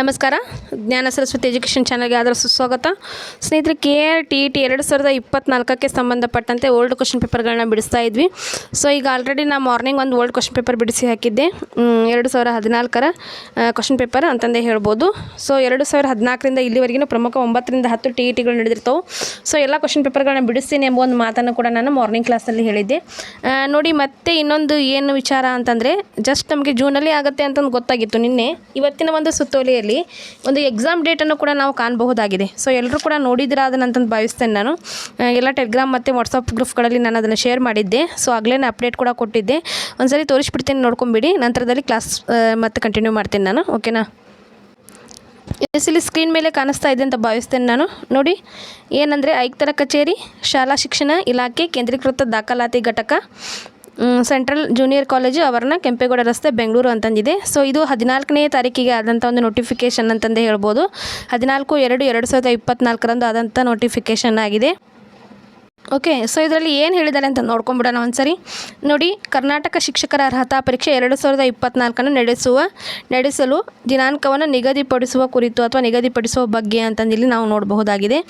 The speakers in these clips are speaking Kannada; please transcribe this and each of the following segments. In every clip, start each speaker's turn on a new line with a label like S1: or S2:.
S1: ನಮಸ್ಕಾರ. ಜ್ಞಾನ ಸರಸ್ವತಿ ಎಜುಕೇಷನ್ ಚಾನಲ್ಗೆ ಆದರೂ ಸುಸ್ವಾಗತ. ಸ್ನೇಹಿತರೆ K R T E T ಎರಡು ಸಾವಿರದ ಇಪ್ಪತ್ನಾಲ್ಕಕ್ಕೆ ಸಂಬಂಧಪಟ್ಟಂತೆ ಓಲ್ಡ್ ಕ್ವಶನ್ ಪೇಪರ್ಗಳನ್ನ ಬಿಡಿಸ್ತಾ ಇದ್ವಿ. ಸೊ, ಈಗ ಆಲ್ರೆಡಿ ನಾ ಮಾರ್ನಿಂಗ್ ಒಂದು ಓಲ್ಡ್ ಕ್ವಶನ್ ಪೇಪರ್ ಬಿಡಿಸಿ ಹಾಕಿದ್ದೆ. ಎರಡು ಸಾವಿರ ಹದಿನಾಲ್ಕರ ಕ್ವಶನ್ ಪೇಪರ್ ಅಂತಂದೇ ಹೇಳ್ಬೋದು. ಸೊ, ಎರಡು ಸಾವಿರ ಹದಿನಾಲ್ಕರಿಂದ ಇಲ್ಲಿವರೆಗಿನ ಪ್ರಮುಖ ಒಂಬತ್ತರಿಂದ ಹತ್ತು ಟಿ ಇ ಟಿಗಳು ನಡೆದಿರ್ತವೆ. ಸೊ, ಎಲ್ಲ ಕ್ವಶನ್ ಪೇಪರ್ಗಳನ್ನ ಬಿಡಿಸ್ತೀನಿ ಎಂಬ ಒಂದು ಮಾತನ್ನು ಕೂಡ ನಾನು ಮಾರ್ನಿಂಗ್ ಕ್ಲಾಸಲ್ಲಿ ಹೇಳಿದ್ದೆ. ನೋಡಿ, ಮತ್ತೆ ಇನ್ನೊಂದು ಏನು ವಿಚಾರ ಅಂತಂದರೆ ಜಸ್ಟ್ ನಮಗೆ ಜೂನಲ್ಲಿ ಆಗುತ್ತೆ ಅಂತಂದು ಗೊತ್ತಾಗಿತ್ತು ನಿನ್ನೆ. ಇವತ್ತಿನ ಒಂದು ಸುತ್ತೋಲೆಯಲ್ಲಿ ಒಂದು ಎಕ್ಸಾಮ್ ಡೇಟನ್ನು ಕೂಡ ನಾವು ಕಾಣಬಹುದಾಗಿದೆ. ಸೊ ಎಲ್ಲರೂ ಕೂಡ ನೋಡಿದಿರ ಅದನ್ನಂತಂದು ಭಾವಿಸ್ತೇನೆ ನಾನು. ಎಲ್ಲ ಟೆಲಿಗ್ರಾಮ್ ಮತ್ತು ವಾಟ್ಸಪ್ ಗ್ರೂಪ್ಗಳಲ್ಲಿ ನಾನು ಅದನ್ನು ಶೇರ್ ಮಾಡಿದ್ದೆ. ಸೊ ಆಗಲೇ ಅಪ್ಡೇಟ್ ಕೂಡ ಕೊಟ್ಟಿದ್ದೆ. ಒಂದ್ಸರಿ ತೋರಿಸ್ಬಿಡ್ತೀನಿ ನೋಡ್ಕೊಂಬಿಡಿ. ನಂತರದಲ್ಲಿ ಕ್ಲಾಸ್ ಮತ್ತೆ ಕಂಟಿನ್ಯೂ ಮಾಡ್ತೀನಿ ನಾನು. ಓಕೆನಾ ಎಸ್ ಇಲ್ಲಿ ಸ್ಕ್ರೀನ್ ಮೇಲೆ ಕಾಣಿಸ್ತಾ ಇದೆ ಅಂತ ಭಾವಿಸ್ತೇನೆ ನಾನು. ನೋಡಿ, ಏನಂದರೆ ಆಯುಕ್ತರ ಕಚೇರಿ, ಶಾಲಾ ಶಿಕ್ಷಣ ಇಲಾಖೆ ಕೇಂದ್ರೀಕೃತ ದಾಖಲಾತಿ ಘಟಕ. ಸೆಂಟ್ರಲ್ ಜೂನಿಯರ್ ಕಾಲೇಜು ಅವರನ್ನ ಕೆಂಪೇಗೌಡ ರಸ್ತೆ ಬೆಂಗಳೂರು ಅಂತಂದಿದೆ. ಸೊ ಇದು ಹದಿನಾಲ್ಕನೇ ತಾರೀಕಿಗೆ ಆದಂಥ ಒಂದು ನೋಟಿಫಿಕೇಷನ್ ಅಂತಂದೇ ಹೇಳ್ಬೋದು. ಹದಿನಾಲ್ಕು ಎರಡು ಎರಡು ಸಾವಿರದ ಇಪ್ಪತ್ನಾಲ್ಕರಂದು ಆದಂಥ ನೋಟಿಫಿಕೇಷನ್ ಆಗಿದೆ. ಓಕೆ ಸೊ ಇದರಲ್ಲಿ ಏನು ಹೇಳಿದ್ದಾರೆ ಅಂತ ನೋಡ್ಕೊಂಬಿಡೋಣ ಒಂದ್ಸರಿ. ನೋಡಿ, ಕರ್ನಾಟಕ ಶಿಕ್ಷಕರ ಅರ್ಹತಾ ಪರೀಕ್ಷೆ ಎರಡು ಸಾವಿರದ ಇಪ್ಪತ್ನಾಲ್ಕನ್ನು ನಡೆಸುವ, ನಡೆಸಲು ದಿನಾಂಕವನ್ನು ನಿಗದಿಪಡಿಸುವ ಕುರಿತು ಅಥವಾ ನಿಗದಿಪಡಿಸುವ ಬಗ್ಗೆ ಅಂತಂದಿಲ್ಲಿ ನಾವು ನೋಡಬಹುದಾಗಿದೆ.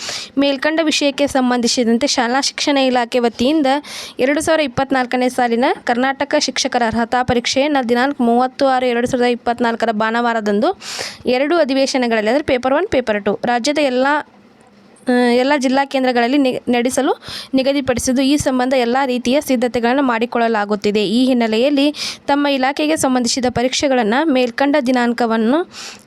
S1: ಮೇಲ್ಕಂಡ ವಿಷಯಕ್ಕೆ ಸಂಬಂಧಿಸಿದಂತೆ ಶಾಲಾ ಶಿಕ್ಷಣ ಇಲಾಖೆ ವತಿಯಿಂದ ಎರಡು ಸಾವಿರದ ಇಪ್ಪತ್ನಾಲ್ಕನೇ ಸಾಲಿನ ಕರ್ನಾಟಕ ಶಿಕ್ಷಕರ ಅರ್ಹತಾ ಪರೀಕ್ಷೆಯನ್ನು ದಿನಾಂಕ ಮೂವತ್ತು ಆರು ಎರಡು ಸಾವಿರದ ಇಪ್ಪತ್ನಾಲ್ಕರ ಭಾನುವಾರದಂದು ಎರಡು ಅಧಿವೇಶನಗಳಲ್ಲಿ ಅಂದರೆ ಪೇಪರ್ ಒನ್, ಪೇಪರ್ ಟು ರಾಜ್ಯದ ಎಲ್ಲ ಎಲ್ಲ ಜಿಲ್ಲಾ ಕೇಂದ್ರಗಳಲ್ಲಿ ನಡೆಸಲು ನಿಗದಿಪಡಿಸಿದ್ದು ಈ ಸಂಬಂಧ ಎಲ್ಲ ರೀತಿಯ ಸಿದ್ಧತೆಗಳನ್ನು ಮಾಡಿಕೊಳ್ಳಲಾಗುತ್ತಿದೆ. ಈ ಹಿನ್ನೆಲೆಯಲ್ಲಿ ತಮ್ಮ ಇಲಾಖೆಗೆ ಸಂಬಂಧಿಸಿದ ಪರೀಕ್ಷೆಗಳನ್ನು ಮೇಲ್ಕಂಡ ದಿನಾಂಕವನ್ನು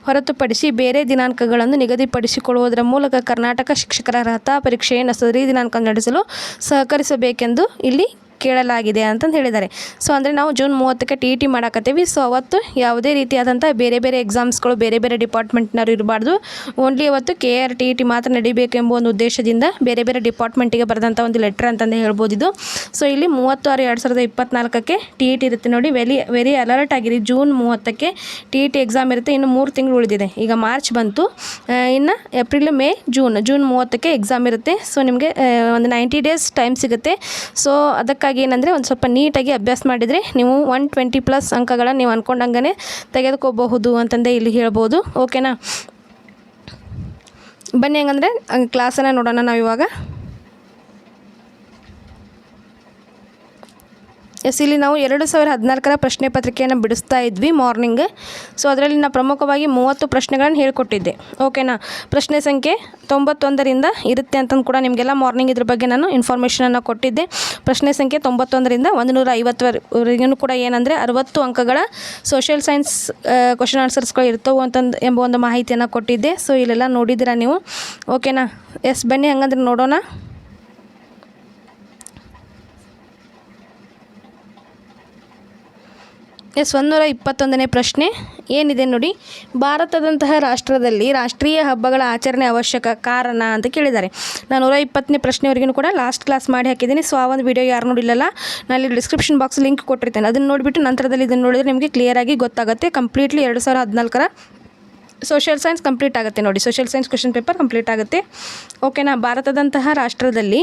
S1: ಹೊರತುಪಡಿಸಿ ಬೇರೆ ದಿನಾಂಕಗಳನ್ನು ನಿಗದಿಪಡಿಸಿಕೊಳ್ಳುವುದರ ಮೂಲಕ ಕರ್ನಾಟಕ ಶಿಕ್ಷಕರ ಅರ್ಹತಾ ಪರೀಕ್ಷೆಯನ್ನು ಸರಿ ದಿನಾಂಕ ನಡೆಸಲು ಸಹಕರಿಸಬೇಕೆಂದು ಇಲ್ಲಿ ಕೇಳಲಾಗಿದೆ ಅಂತಂದು ಹೇಳಿದ್ದಾರೆ. ಸೊ ಅಂದರೆ ನಾವು ಜೂನ್ ಮೂವತ್ತಕ್ಕೆ ಟಿ ಇ ಟಿ ಮಾಡಾಕತ್ತೀವಿ. ಸೊ ಅವತ್ತು ಯಾವುದೇ ರೀತಿಯಾದಂಥ ಬೇರೆ ಬೇರೆ ಎಕ್ಸಾಮ್ಸ್ಗಳು ಬೇರೆ ಬೇರೆ ಡಿಪಾರ್ಟ್ಮೆಂಟ್ನವ್ರು ಇರಬಾರ್ದು. ಓನ್ಲಿ ಅವತ್ತು K R T E T ಮಾತ್ರ ನಡಿಬೇಕೆಂಬ ಒಂದು ಉದ್ದೇಶದಿಂದ ಬೇರೆ ಬೇರೆ ಡಿಪಾರ್ಟ್ಮೆಂಟಿಗೆ ಬರೆದಂಥ ಒಂದು ಲೆಟ್ರ್ ಅಂತಂದು ಹೇಳ್ಬೋದು ಇದು. ಸೊ ಇಲ್ಲಿ ಮೂವತ್ತು ಆರು ಎರಡು ಸಾವಿರದ ಇಪ್ಪತ್ನಾಲ್ಕಕ್ಕೆ ಟಿ ಇ ಟಿ ಇರುತ್ತೆ ನೋಡಿ. ವೆರಿ ವೆರಿ ಅಲರ್ಟ್ ಆಗಿರಿ. ಜೂನ್ ಮೂವತ್ತಕ್ಕೆ ಟಿ ಇ ಟಿ ಎಕ್ಸಾಮ್ ಇರುತ್ತೆ. ಇನ್ನು ಮೂರು ತಿಂಗಳು ಉಳಿದಿದೆ. ಈಗ ಮಾರ್ಚ್ ಬಂತು. ಇನ್ನು ಏಪ್ರಿಲ್ ಮೇ ಜೂನ್ ಜೂನ್ ಮೂವತ್ತಕ್ಕೆ ಎಕ್ಸಾಮ್ ಇರುತ್ತೆ. ಸೊ ನಿಮಗೆ ಒಂದು ನೈಂಟಿ ಡೇಸ್ ಟೈಮ್ ಸಿಗುತ್ತೆ. ಸೊ ಅದಕ್ಕಾಗಿ ಏನಂದರೆ ಒಂದು ಸ್ವಲ್ಪ ನೀಟಾಗಿ ಅಭ್ಯಾಸ ಮಾಡಿದರೆ ನೀವು ಒನ್ ಟ್ವೆಂಟಿ ಪ್ಲಸ್ ಅಂಕಗಳನ್ನು ನೀವು ಅಂದ್ಕೊಂಡಂಗೆ ತೆಗೆದುಕೋಬಹುದು ಅಂತಂದೇ ಇಲ್ಲಿ ಹೇಳ್ಬೋದು. ಓಕೆನಾ ಬನ್ನಿ ಹಂಗಂದರೆ ಕ್ಲಾಸನ್ನು ನೋಡೋಣ ನಾವು ಎಸ್ ಇಲ್ಲಿ ನಾವು ಎರಡು ಸಾವಿರ ಹದಿನಾಲ್ಕರ ಪ್ರಶ್ನೆ ಪತ್ರಿಕೆಯನ್ನು ಬಿಡಿಸ್ತಾ ಇದ್ವಿ ಮಾರ್ನಿಂಗ್. ಸೊ ಅದರಲ್ಲಿ ನಾನು ಪ್ರಮುಖವಾಗಿ ಮೂವತ್ತು ಪ್ರಶ್ನೆಗಳನ್ನು ಹೇಳ್ಕೊಟ್ಟಿದ್ದೆ. ಓಕೆನಾ ಪ್ರಶ್ನೆ ಸಂಖ್ಯೆ ತೊಂಬತ್ತೊಂದರಿಂದ ಇರುತ್ತೆ ಅಂತಂದು ಕೂಡ ನಿಮಗೆಲ್ಲ ಮಾರ್ನಿಂಗ್ ಇದ್ರ ಬಗ್ಗೆ ನಾನು ಇನ್ಫಾರ್ಮೇಷನನ್ನು ಕೊಟ್ಟಿದ್ದೆ. ಪ್ರಶ್ನೆ ಸಂಖ್ಯೆ ತೊಂಬತ್ತೊಂದರಿಂದ ಒಂದು ನೂರ ಐವತ್ತವರೆಗೂ ಕೂಡ ಏನಂದರೆ ಅರವತ್ತು ಅಂಕಗಳ ಸೋಷಿಯಲ್ ಸೈನ್ಸ್ ಕ್ವಶನ್ ಆನ್ಸರ್ಸ್ಗಳು ಇರ್ತವೆ ಅಂತಂದು ಎಂಬ ಒಂದು ಮಾಹಿತಿಯನ್ನು ಕೊಟ್ಟಿದ್ದೆ. ಸೊ ಇಲ್ಲೆಲ್ಲ ನೋಡಿದ್ದೀರಾ ನೀವು? ಓಕೆನಾ ಎಸ್ ಬನ್ನಿ, ಹಂಗಂದ್ರೆ ನೋಡೋಣ. ಎಸ್, ಒಂದೂರ ಇಪ್ಪತ್ತೊಂದನೇ ಪ್ರಶ್ನೆ. ಏನಿದೆ ನೋಡಿ, ಭಾರತದಂತಹ ರಾಷ್ಟ್ರದಲ್ಲಿ ರಾಷ್ಟ್ರೀಯ ಹಬ್ಬಗಳ ಆಚರಣೆ ಅವಶ್ಯಕ ಕಾರಣ ಅಂತ ಕೇಳಿದ್ದಾರೆ. ನಾನು ನೂರ ಇಪ್ಪತ್ತನೇ ಪ್ರಶ್ನೆವರೆಗೂ ಕೂಡ ಲಾಸ್ಟ್ ಕ್ಲಾಸ್ ಮಾಡಿ ಹಾಕಿದ್ದೀನಿ. ಸೊ ಆ ಒಂದು ವಿಡಿಯೋ ಯಾರು ನೋಡಿಲ್ಲಲ್ಲ, ನಾನು ಇಲ್ಲಿ ಡಿಸ್ಕ್ರಿಪ್ಷನ್ ಬಾಕ್ಸ್ ಲಿಂಕ್ ಕೊಟ್ಟಿರ್ತೇನೆ. ಅದನ್ನು ನೋಡಿಬಿಟ್ಟು ನಂತರದಲ್ಲಿ ಇದನ್ನು ನೋಡಿದರೆ ನಿಮಗೆ ಕ್ಲಿಯರಾಗಿ ಗೊತ್ತಾಗುತ್ತೆ. ಕಂಪ್ಲೀಟ್ಲಿ ಎರಡು ಸಾವಿರ ಹದಿನಾಲ್ಕರ ಸೋಷಿಯಲ್ ಸೈನ್ಸ್ ಕಂಪ್ಲೀಟ್ ಆಗುತ್ತೆ ನೋಡಿ. Social science question paper complete ಆಗುತ್ತೆ. ಓಕೆನಾ ಭಾರತದಂತಹ ರಾಷ್ಟ್ರದಲ್ಲಿ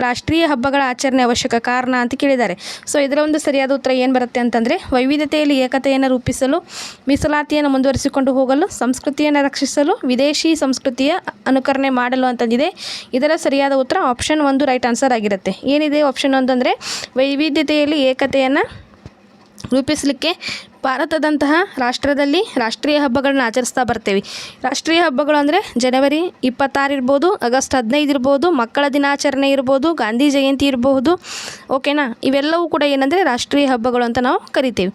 S1: ರಾಷ್ಟ್ರೀಯ ಹಬ್ಬಗಳ ಆಚರಣೆ ಅವಶ್ಯಕ ಕಾರಣ ಅಂತ ಕೇಳಿದ್ದಾರೆ. ಸೊ ಇದರ ಒಂದು ಸರಿಯಾದ ಉತ್ತರ ಏನು ಬರುತ್ತೆ ಅಂತಂದರೆ, ವೈವಿಧ್ಯತೆಯಲ್ಲಿ ಏಕತೆಯನ್ನು ರೂಪಿಸಲು, ಮೀಸಲಾತಿಯನ್ನು ಮುಂದುವರಿಸಿಕೊಂಡು ಹೋಗಲು, ಸಂಸ್ಕೃತಿಯನ್ನು ರಕ್ಷಿಸಲು, ವಿದೇಶಿ ಸಂಸ್ಕೃತಿಯ ಅನುಕರಣೆ ಮಾಡಲು ಅಂತಂದಿದೆ. ಇದರ ಸರಿಯಾದ ಉತ್ತರ ಆಪ್ಷನ್ ಒಂದು ರೈಟ್ ಆನ್ಸರ್ ಆಗಿರುತ್ತೆ. ಏನಿದೆ ಆಪ್ಷನ್ ಒಂದು ಅಂದರೆ, ವೈವಿಧ್ಯತೆಯಲ್ಲಿ ಏಕತೆಯನ್ನು ರೂಪಿಸಲಿಕ್ಕೆ ಭಾರತದಂತಹ ರಾಷ್ಟ್ರದಲ್ಲಿ ರಾಷ್ಟ್ರೀಯ ಹಬ್ಬಗಳನ್ನ ಆಚರಿಸ್ತಾ ಬರ್ತೇವೆ. ರಾಷ್ಟ್ರೀಯ ಹಬ್ಬಗಳು ಅಂದರೆ ಜನವರಿ ಇಪ್ಪತ್ತಾರು ಇರ್ಬೋದು, ಆಗಸ್ಟ್ ಹದಿನೈದು ಇರ್ಬೋದು, ಮಕ್ಕಳ ದಿನಾಚರಣೆ ಇರ್ಬೋದು, ಗಾಂಧಿ ಜಯಂತಿ ಇರಬಹುದು ಓಕೆನಾ ಇವೆಲ್ಲವೂ ಕೂಡ ಏನಂದರೆ ರಾಷ್ಟ್ರೀಯ ಹಬ್ಬಗಳು ಅಂತ ನಾವು ಕರಿತೀವಿ.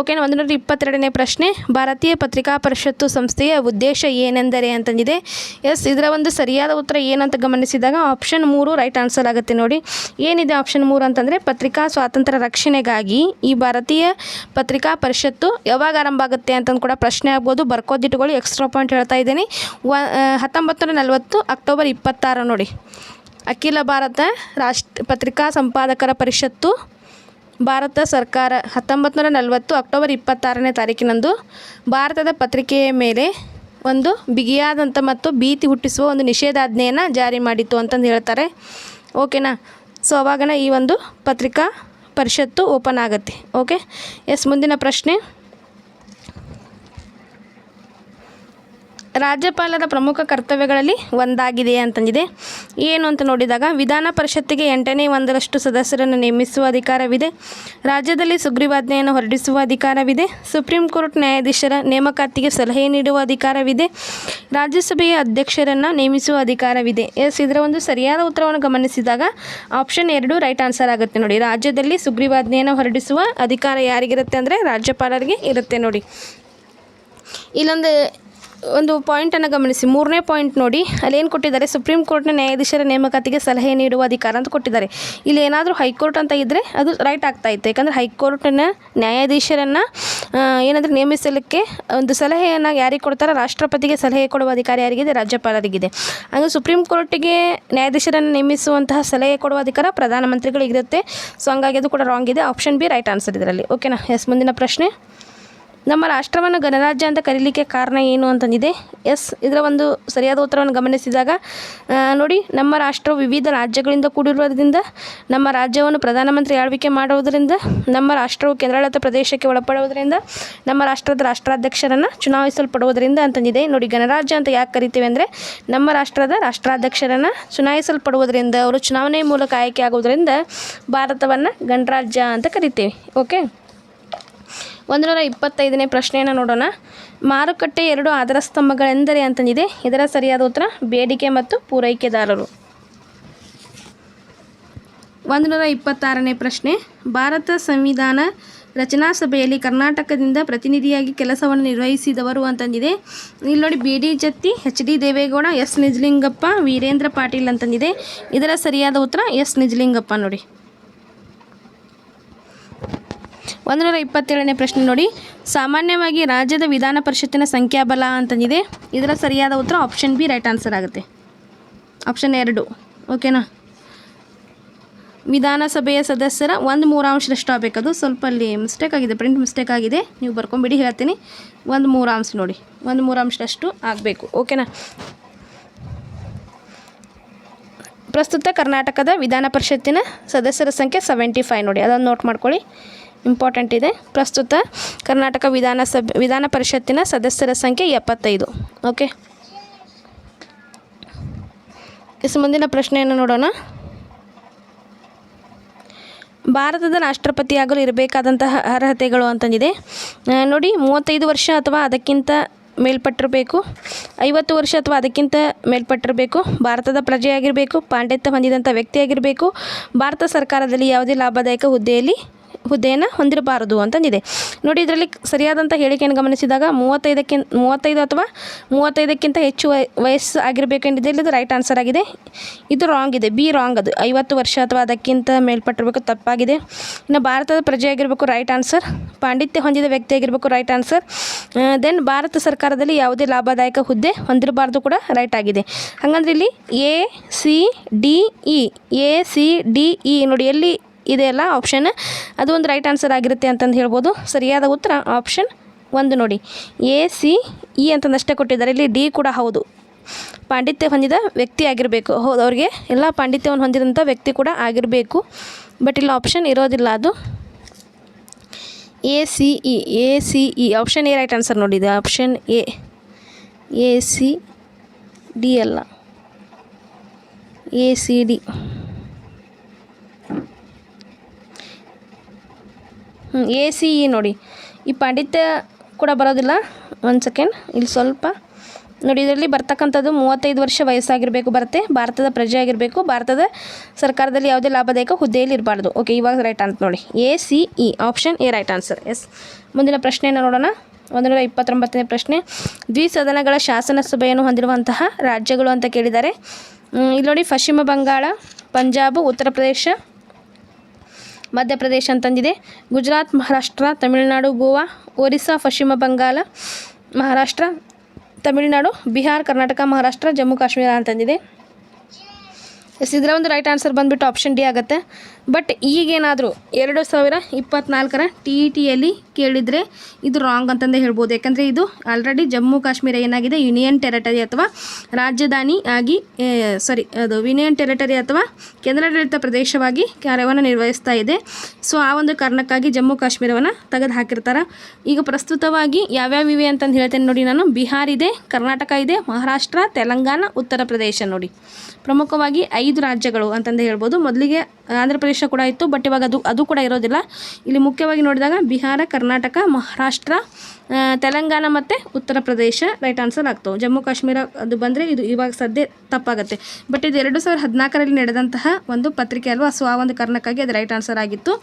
S1: ಓಕೆನಾ ಒಂದು ಇಪ್ಪತ್ತೆರಡನೇ ಪ್ರಶ್ನೆ, ಭಾರತೀಯ ಪತ್ರಿಕಾ ಪರಿಷತ್ತು ಸಂಸ್ಥೆಯ ಉದ್ದೇಶ ಏನೆಂದರೆ ಅಂತಂದಿದೆ. ಎಸ್ ಇದರ ಒಂದು ಸರಿಯಾದ ಉತ್ತರ ಏನಂತ ಗಮನಿಸಿದಾಗ ಆಪ್ಷನ್ ಮೂರು ರೈಟ್ ಆನ್ಸರ್ ಆಗುತ್ತೆ ನೋಡಿ. ಏನಿದೆ ಆಪ್ಷನ್ ಮೂರು ಅಂತಂದರೆ ಪತ್ರಿಕಾ ಸ್ವಾತಂತ್ರ್ಯ ರಕ್ಷಣೆಗಾಗಿ ಈ ಭಾರತೀಯ ಪತ್ರಿಕಾ ಯಾವಾಗ ಆರಂಭ ಆಗುತ್ತೆ ಅಂತಂದು ಕೂಡ ಪ್ರಶ್ನೆ ಆಗ್ಬೋದು. ಬರ್ಕೋದಿಟ್ಟುಗಳು ಎಕ್ಸ್ಟ್ರಾ ಪಾಯಿಂಟ್ ಹೇಳ್ತಾ ಇದ್ದೀನಿ. ವ ಹತ್ತೊಂಬತ್ತು ನಲವತ್ತು ಅಕ್ಟೋಬರ್ ಇಪ್ಪತ್ತಾರು ನೋಡಿ. ಅಖಿಲ ಭಾರತ ರಾಷ್ಟ್ರ ಪತ್ರಿಕಾ ಸಂಪಾದಕರ ಪರಿಷತ್ತು, ಭಾರತ ಸರ್ಕಾರ ಹತ್ತೊಂಬತ್ತು ನೂರ ನಲವತ್ತು ಅಕ್ಟೋಬರ್ ಇಪ್ಪತ್ತಾರನೇ ತಾರೀಕಿನಂದು ಭಾರತದ ಪತ್ರಿಕೆಯ ಮೇಲೆ ಒಂದು ಬಿಗಿಯಾದಂಥ ಮತ್ತು ಭೀತಿ ಹುಟ್ಟಿಸುವ ಒಂದು ನಿಷೇಧಾಜ್ಞೆಯನ್ನು ಜಾರಿ ಮಾಡಿತ್ತು ಅಂತಂದು ಹೇಳ್ತಾರೆ. ಓಕೆನಾ? ಸೊ ಅವಾಗನ ಈ ಒಂದು ಪತ್ರಿಕಾ ಪರಿಷತ್ತು ಓಪನ್ ಆಗುತ್ತೆ ಓಕೆ ಎಸ್ ಮುಂದಿನ ಪ್ರಶ್ನೆ. ರಾಜ್ಯಪಾಲರ ಪ್ರಮುಖ ಕರ್ತವ್ಯಗಳಲ್ಲಿ ಒಂದಾಗಿದೆ ಅಂತಂದಿದೆ. ಏನು ಅಂತ ನೋಡಿದಾಗ ವಿಧಾನ ಪರಿಷತ್ತಿಗೆ ಎಂಟನೇ ಒಂದರಷ್ಟು ಸದಸ್ಯರನ್ನು ನೇಮಿಸುವ ಅಧಿಕಾರವಿದೆ. ರಾಜ್ಯದಲ್ಲಿ ಸುಗ್ರೀವಾಜ್ಞೆಯನ್ನು ಹೊರಡಿಸುವ ಅಧಿಕಾರವಿದೆ. ಸುಪ್ರೀಂ ಕೋರ್ಟ್ ನ್ಯಾಯಾಧೀಶರ ನೇಮಕಾತಿಗೆ ಸಲಹೆ ನೀಡುವ ಅಧಿಕಾರವಿದೆ. ರಾಜ್ಯಸಭೆಯ ಅಧ್ಯಕ್ಷರನ್ನು ನೇಮಿಸುವ ಅಧಿಕಾರವಿದೆ. ಎಸ್, ಇದರ ಒಂದು ಸರಿಯಾದ ಉತ್ತರವನ್ನು ಗಮನಿಸಿದಾಗ ಆಪ್ಷನ್ ಎರಡು ರೈಟ್ ಆನ್ಸರ್ ಆಗುತ್ತೆ ನೋಡಿ. ರಾಜ್ಯದಲ್ಲಿ ಸುಗ್ರೀವಾಜ್ಞೆಯನ್ನು ಹೊರಡಿಸುವ ಅಧಿಕಾರ ಯಾರಿಗಿರುತ್ತೆ ಅಂದರೆ ರಾಜ್ಯಪಾಲರಿಗೆ ಇರುತ್ತೆ ನೋಡಿ. ಇಲ್ಲೊಂದು ಒಂದು ಪಾಯಿಂಟನ್ನು ಗಮನಿಸಿ. ಮೂರನೇ ಪಾಯಿಂಟ್ ನೋಡಿ, ಅಲ್ಲೇನು ಕೊಟ್ಟಿದ್ದಾರೆ? ಸುಪ್ರೀಂ ಕೋರ್ಟ್ನ ನ್ಯಾಯಾಧೀಶರ ನೇಮಕಾತಿಗೆ ಸಲಹೆ ನೀಡುವ ಅಧಿಕಾರ ಅಂತ ಕೊಟ್ಟಿದ್ದಾರೆ. ಇಲ್ಲಿ ಏನಾದರೂ ಹೈಕೋರ್ಟ್ ಅಂತ ಇದ್ದರೆ ಅದು ರೈಟ್ ಆಗ್ತಾ ಇತ್ತು. ಯಾಕಂದರೆ ಹೈಕೋರ್ಟ್ನ ನ್ಯಾಯಾಧೀಶರನ್ನು ಏನಾದರೂ ನೇಮಿಸಲಿಕ್ಕೆ ಒಂದು ಸಲಹೆಯನ್ನು ಯಾರಿಗೆ ಕೊಡ್ತಾರೆ ರಾಷ್ಟ್ರಪತಿಗೆ ಸಲಹೆ ಕೊಡುವ ಅಧಿಕಾರ ಯಾರಿಗಿದೆ? ರಾಜ್ಯಪಾಲರಿಗಿದೆ. ಹಾಗೆ ಸುಪ್ರೀಂ ಕೋರ್ಟಿಗೆ ನ್ಯಾಯಾಧೀಶರನ್ನು ನೇಮಿಸುವಂತಹ ಸಲಹೆ ಕೊಡುವ ಅಧಿಕಾರ ಪ್ರಧಾನಮಂತ್ರಿಗಳಿಗಿರುತ್ತೆ ಸೊ ಹಂಗಾಗಿ ಅದು ಕೂಡ ರಾಂಗ್ ಇದೆ. ಆಪ್ಷನ್ ಬಿ ರೈಟ್ ಆನ್ಸರ್ ಇದರಲ್ಲಿ. ಓಕೆನಾ ಎಸ್ ಮುಂದಿನ ಪ್ರಶ್ನೆ. ನಮ್ಮ ರಾಷ್ಟ್ರವನ್ನು ಗಣರಾಜ್ಯ ಅಂತ ಕರೀಲಿಕ್ಕೆ ಕಾರಣ ಏನು ಅಂತಂದಿದೆ? ಎಸ್, ಇದರ ಒಂದು ಸರಿಯಾದ ಉತ್ತರವನ್ನು ಗಮನಿಸಿದಾಗ ನೋಡಿ, ನಮ್ಮ ರಾಷ್ಟ್ರವು ವಿವಿಧ ರಾಜ್ಯಗಳಿಂದ ಕೂಡಿರುವುದರಿಂದ, ನಮ್ಮ ರಾಜ್ಯವನ್ನು ಪ್ರಧಾನಮಂತ್ರಿ ಆಳ್ವಿಕೆ ಮಾಡುವುದರಿಂದ, ನಮ್ಮ ರಾಷ್ಟ್ರವು ಕೇಂದ್ರಾಡಳಿತ ಪ್ರದೇಶಕ್ಕೆ ಒಳಪಡುವುದರಿಂದ, ನಮ್ಮ ರಾಷ್ಟ್ರದ ರಾಷ್ಟ್ರಾಧ್ಯಕ್ಷರನ್ನು ಚುನಾಯಿಸಲ್ಪಡುವುದರಿಂದ ಅಂತಂದಿದೆ. ನೋಡಿ, ಗಣರಾಜ್ಯ ಅಂತ ಯಾಕೆ ಕರಿತೀವಿ ಅಂದರೆ, ನಮ್ಮ ರಾಷ್ಟ್ರದ ರಾಷ್ಟ್ರಾಧ್ಯಕ್ಷರನ್ನು ಚುನಾಯಿಸಲ್ಪಡುವುದರಿಂದ, ಅವರು ಚುನಾವಣೆ ಮೂಲಕ ಆಯ್ಕೆ ಆಗುವುದರಿಂದ ಭಾರತವನ್ನು ಗಣರಾಜ್ಯ ಅಂತ ಕರಿತೀವಿ. ಓಕೆ? ಒಂದು ನೂರ ಇಪ್ಪತ್ತೈದನೇ ಪ್ರಶ್ನೆಯನ್ನು ನೋಡೋಣ. ಮಾರುಕಟ್ಟೆ ಎರಡು ಆಧಾರ ಸ್ತಂಭಗಳೆಂದರೆ ಅಂತಂದಿದೆ. ಇದರ ಸರಿಯಾದ ಉತ್ತರ ಬೇಡಿಕೆ ಮತ್ತು ಪೂರೈಕೆದಾರರು. ಒಂದು ನೂರ ಇಪ್ಪತ್ತಾರನೇ ಪ್ರಶ್ನೆ. ಭಾರತ ಸಂವಿಧಾನ ರಚನಾ ಸಭೆಯಲ್ಲಿ ಕರ್ನಾಟಕದಿಂದ ಪ್ರತಿನಿಧಿಯಾಗಿ ಕೆಲಸವನ್ನು ನಿರ್ವಹಿಸಿದವರು ಅಂತಂದಿದೆ. ಇಲ್ಲಿ ನೋಡಿ B D Jatti, H D Deve Gowda, S Nijalingappa, Veerendra Patil ಅಂತಂದಿದೆ. ಇದರ ಸರಿಯಾದ ಉತ್ತರ ಎಸ್ ನಿಜಲಿಂಗಪ್ಪ ನೋಡಿ. ಒಂದು ನೂರ ಇಪ್ಪತ್ತೇಳನೇ ಪ್ರಶ್ನೆ ನೋಡಿ. ಸಾಮಾನ್ಯವಾಗಿ ರಾಜ್ಯದ ವಿಧಾನ ಪರಿಷತ್ತಿನ ಸಂಖ್ಯಾಬಲ ಅಂತಂದಿದೆ. ಇದರ ಸರಿಯಾದ ಉತ್ತರ ಆಪ್ಷನ್ ಬಿ ರೈಟ್ ಆನ್ಸರ್ ಆಗುತ್ತೆ. ಆಪ್ಷನ್ ಎರಡು. ಓಕೆನಾ ವಿಧಾನಸಭೆಯ ಸದಸ್ಯರ ಒಂದು ಮೂರಾಂಶದಷ್ಟು ಆಗಬೇಕದು ಸ್ವಲ್ಪ ಅಲ್ಲಿ ಮಿಸ್ಟೇಕ್ ಆಗಿದೆ. ಪ್ರಿಂಟ್ ಮಿಸ್ಟೇಕ್ ಆಗಿದೆ. ನೀವು ಬರ್ಕೊಂಬಿಡಿ, ಹೇಳ್ತೀನಿ. ಒಂದು ಮೂರಾಂಶ ನೋಡಿ. ಒಂದು ಮೂರಾಂಶದಷ್ಟು ಆಗಬೇಕು. ಓಕೆನಾ ಪ್ರಸ್ತುತ ಕರ್ನಾಟಕದ ವಿಧಾನ ಪರಿಷತ್ತಿನ ಸದಸ್ಯರ ಸಂಖ್ಯೆ ಸೆವೆಂಟಿ ಫೈವ್ ನೋಡಿ. ಅದನ್ನು ನೋಟ್ ಮಾಡ್ಕೊಳ್ಳಿ. ಇಂಪಾರ್ಟೆಂಟ್ ಇದೆ. ಪ್ರಸ್ತುತ ಕರ್ನಾಟಕ ವಿಧಾನಸಭೆ ವಿಧಾನ ಪರಿಷತ್ತಿನ ಸದಸ್ಯರ ಸಂಖ್ಯೆ ಎಪ್ಪತ್ತೈದು. ಓಕೆ? ಇಸ್ ಮುಂದಿನ ಪ್ರಶ್ನೆಯನ್ನು ನೋಡೋಣ. ಭಾರತದ ರಾಷ್ಟ್ರಪತಿಯಾಗಲು ಇರಬೇಕಾದಂತಹ ಅರ್ಹತೆಗಳು ಅಂತಂದಿದೆ. ನೋಡಿ, ಮೂವತ್ತೈದು ವರ್ಷ ಅಥವಾ ಅದಕ್ಕಿಂತ ಮೇಲ್ಪಟ್ಟಿರಬೇಕು. ಐವತ್ತು ವರ್ಷ ಅಥವಾ ಅದಕ್ಕಿಂತ ಮೇಲ್ಪಟ್ಟಿರಬೇಕು. ಭಾರತದ ಪ್ರಜೆಯಾಗಿರಬೇಕು, ಪಾಂಡಿತ್ಯ ಹೊಂದಿದಂಥ ವ್ಯಕ್ತಿಯಾಗಿರಬೇಕು. ಭಾರತ ಸರ್ಕಾರದಲ್ಲಿ ಯಾವುದೇ ಲಾಭದಾಯಕ ಹುದ್ದೆಯಲ್ಲಿ ಹುದ್ದೆಯನ್ನು ಹೊಂದಿರಬಾರದು ಅಂತಂದಿದೆ. ನೋಡಿ, ಇದರಲ್ಲಿ ಸರಿಯಾದಂಥ ಹೇಳಿಕೆಯನ್ನು ಗಮನಿಸಿದಾಗ ಮೂವತ್ತೈದಕ್ಕಿಂತ ಮೂವತ್ತೈದು ಅಥವಾ ಮೂವತ್ತೈದಕ್ಕಿಂತ ಹೆಚ್ಚು ವಯ ವಯಸ್ಸು ಆಗಿರಬೇಕೆಂದಿದೆ ಇದು ರೈಟ್ ಆನ್ಸರ್ ಆಗಿದೆ. ಇದು ರಾಂಗ್ ಇದೆ. ಬಿ ರಾಂಗ್ ಅದು. ಐವತ್ತು ವರ್ಷ ಅಥವಾ ಅದಕ್ಕಿಂತ ಮೇಲ್ಪಟ್ಟಿರಬೇಕು, ತಪ್ಪಾಗಿದೆ. ಇನ್ನು ಭಾರತದ ಪ್ರಜೆಯಾಗಿರಬೇಕು ರೈಟ್ ಆನ್ಸರ್ ಪಾಂಡಿತ್ಯ ಹೊಂದಿದ ವ್ಯಕ್ತಿಯಾಗಿರಬೇಕು ರೈಟ್ ಆನ್ಸರ್ ದೆನ್ ಭಾರತ ಸರ್ಕಾರದಲ್ಲಿ ಯಾವುದೇ ಲಾಭದಾಯಕ ಹುದ್ದೆ ಹೊಂದಿರಬಾರ್ದು ಕೂಡ ರೈಟ್ ಆಗಿದೆ. ಹಾಗಂದ್ರೆ ಇಲ್ಲಿ A C D E A C D E ನೋಡಿ, ಎಲ್ಲಿ ಇದೆಯಲ್ಲ ಆಪ್ಷನ್ ಅದು ಒಂದು ರೈಟ್ ಆನ್ಸರ್ ಆಗಿರುತ್ತೆ ಅಂತಂದು ಹೇಳ್ಬೋದು. ಸರಿಯಾದ ಉತ್ತರ ಆಪ್ಷನ್ ಒಂದು ನೋಡಿ. ಎ ಸಿ ಇ ಅಂತಂದಷ್ಟೇ ಕೊಟ್ಟಿದ್ದಾರೆ. ಇಲ್ಲಿ ಡಿ ಕೂಡ ಹೌದು. ಪಾಂಡಿತ್ಯ ಹೊಂದಿದ ವ್ಯಕ್ತಿ ಆಗಿರಬೇಕು. ಹೌದು, ಅವ್ರಿಗೆ ಎಲ್ಲ ಪಾಂಡಿತ್ಯವನ್ನು ಹೊಂದಿದಂಥ ವ್ಯಕ್ತಿ ಕೂಡ ಆಗಿರಬೇಕು. ಬಟ್ ಇಲ್ಲಿ ಆಪ್ಷನ್ ಇರೋದಿಲ್ಲ ಅದು. A C E A C E option A right answer ನೋಡಿದೆ option A A C D ಅಲ್ಲ. A C D A C E ನೋಡಿ. ಈ ಪಾಂಡಿತ್ಯ ಕೂಡ ಬರೋದಿಲ್ಲ. ಒಂದು ಸೆಕೆಂಡ್ ಇಲ್ಲಿ ಸ್ವಲ್ಪ. ನೋಡಿ, ಇದರಲ್ಲಿ ಬರ್ತಕ್ಕಂಥದ್ದು ಮೂವತ್ತೈದು ವರ್ಷ ವಯಸ್ಸಾಗಿರಬೇಕು ಬರುತ್ತೆ. ಭಾರತದ ಪ್ರಜೆ ಆಗಿರಬೇಕು. ಭಾರತದ ಸರ್ಕಾರದಲ್ಲಿ ಯಾವುದೇ ಲಾಭದಾಯಕ ಹುದ್ದೆಯಲ್ಲಿ ಇರಬಾರ್ದು. ಓಕೆ ಇವಾಗ ರೈಟ್ ಅಂತ ನೋಡಿ. A C E option A right answer yes ಮುಂದಿನ ಪ್ರಶ್ನೆಯನ್ನು ನೋಡೋಣ. ಒಂದು ನೂರ ಇಪ್ಪತ್ತೊಂಬತ್ತನೇ ಪ್ರಶ್ನೆ. ದ್ವಿಸದನಗಳ ಶಾಸನ ಸಭೆಯನ್ನು ಹೊಂದಿರುವಂತಹ ರಾಜ್ಯಗಳು ಅಂತ ಕೇಳಿದ್ದಾರೆ. ಇಲ್ಲಿ ನೋಡಿ, ಪಶ್ಚಿಮ ಬಂಗಾಳ, ಪಂಜಾಬ್, ಉತ್ತರ ಪ್ರದೇಶ ಮಧ್ಯಪ್ರದೇಶ ಅಂತಂದಿದೆ ಗುಜರಾತ್, ಮಹಾರಾಷ್ಟ್ರ, ತಮಿಳುನಾಡು, ಗೋವಾ, ಒರಿಸ್ಸಾ, ಪಶ್ಚಿಮ ಬಂಗಾಳ, ಮಹಾರಾಷ್ಟ್ರ, ತಮಿಳುನಾಡು, ಬಿಹಾರ್, ಕರ್ನಾಟಕ, ಮಹಾರಾಷ್ಟ್ರ, ಜಮ್ಮು, ಕಾಶ್ಮೀರ ಅಂತಂದಿದೆ ಎಸ್ ಇದರ ಒಂದು ರೈಟ್ ಆನ್ಸರ್ ಬಂದುಬಿಟ್ಟು ಆಪ್ಷನ್ ಡಿ ಆಗುತ್ತೆ. ಬಟ್ ಈಗೇನಾದರೂ ಎರಡು ಸಾವಿರ ಇಪ್ಪತ್ನಾಲ್ಕರ ಟಿ ಇ ಟಿಯಲ್ಲಿ ಕೇಳಿದರೆ ಇದು ರಾಂಗ್ ಅಂತಂದೇ ಹೇಳ್ಬೋದು. ಯಾಕಂದರೆ ಇದು ಆಲ್ರೆಡಿ ಜಮ್ಮು ಕಾಶ್ಮೀರ ಏನಾಗಿದೆ? ಯೂನಿಯನ್ ಟೆರಿಟರಿ ಅಥವಾ ರಾಜಧಾನಿ ಆಗಿ ಸಾರಿ ಅದು ಯೂನಿಯನ್ ಟೆರಿಟರಿ ಅಥವಾ ಕೇಂದ್ರಾಡಳಿತ ಪ್ರದೇಶವಾಗಿ ಕಾರ್ಯವನ್ನು ನಿರ್ವಹಿಸ್ತಾ ಇದೆ. ಸೊ ಆ ಒಂದು ಕಾರಣಕ್ಕಾಗಿ ಜಮ್ಮು ಕಾಶ್ಮೀರವನ್ನು ತೆಗೆದು ಹಾಕಿರ್ತಾರೆ ಈಗ ಪ್ರಸ್ತುತವಾಗಿ ಯಾವ್ಯಾವ ಇವೆ ಅಂತಂದು ಹೇಳ್ತೇನೆ ನೋಡಿ ನಾನು. ಬಿಹಾರ್ ಇದೆ, ಕರ್ನಾಟಕ ಇದೆ, ಮಹಾರಾಷ್ಟ್ರ, ತೆಲಂಗಾಣ, ಉತ್ತರ ಪ್ರದೇಶ ನೋಡಿ. ಪ್ರಮುಖವಾಗಿ ಐದು ರಾಜ್ಯಗಳು ಅಂತಂದು ಹೇಳ್ಬೋದು. ಮೊದಲಿಗೆ ಆಂಧ್ರ ಪ್ರದೇಶ ಕೂಡ ಇತ್ತು ಬಟ್ ಇವಾಗ ಅದು ಅದು ಕೂಡ ಇರೋದಿಲ್ಲ. ಇಲ್ಲಿ ಮುಖ್ಯವಾಗಿ ನೋಡಿದಾಗ ಬಿಹಾರ, ಕರ್ನಾಟಕ, ಮಹಾರಾಷ್ಟ್ರ ತೆಲಂಗಾಣ ಮತ್ತು ಉತ್ತರ ಪ್ರದೇಶ ರೈಟ್ ಆನ್ಸರ್ ಆಗ್ತವೆ. ಜಮ್ಮು, ಕಾಶ್ಮೀರ ಅದು ಬಂದರೆ ಇದು ಇವಾಗ ಸದ್ಯ ತಪ್ಪಾಗುತ್ತೆ. ಬಟ್ ಇದು ಎರಡು ಸಾವಿರದ ಹದಿನಾಲ್ಕರಲ್ಲಿ ನಡೆದಂತಹ ಒಂದು ಪತ್ರಿಕೆ ಅಲ್ವಾ, ಸೊ ಆ ಒಂದು ಕಾರಣಕ್ಕಾಗಿ ಅದು ರೈಟ್ ಆನ್ಸರ್ ಆಗಿತ್ತು.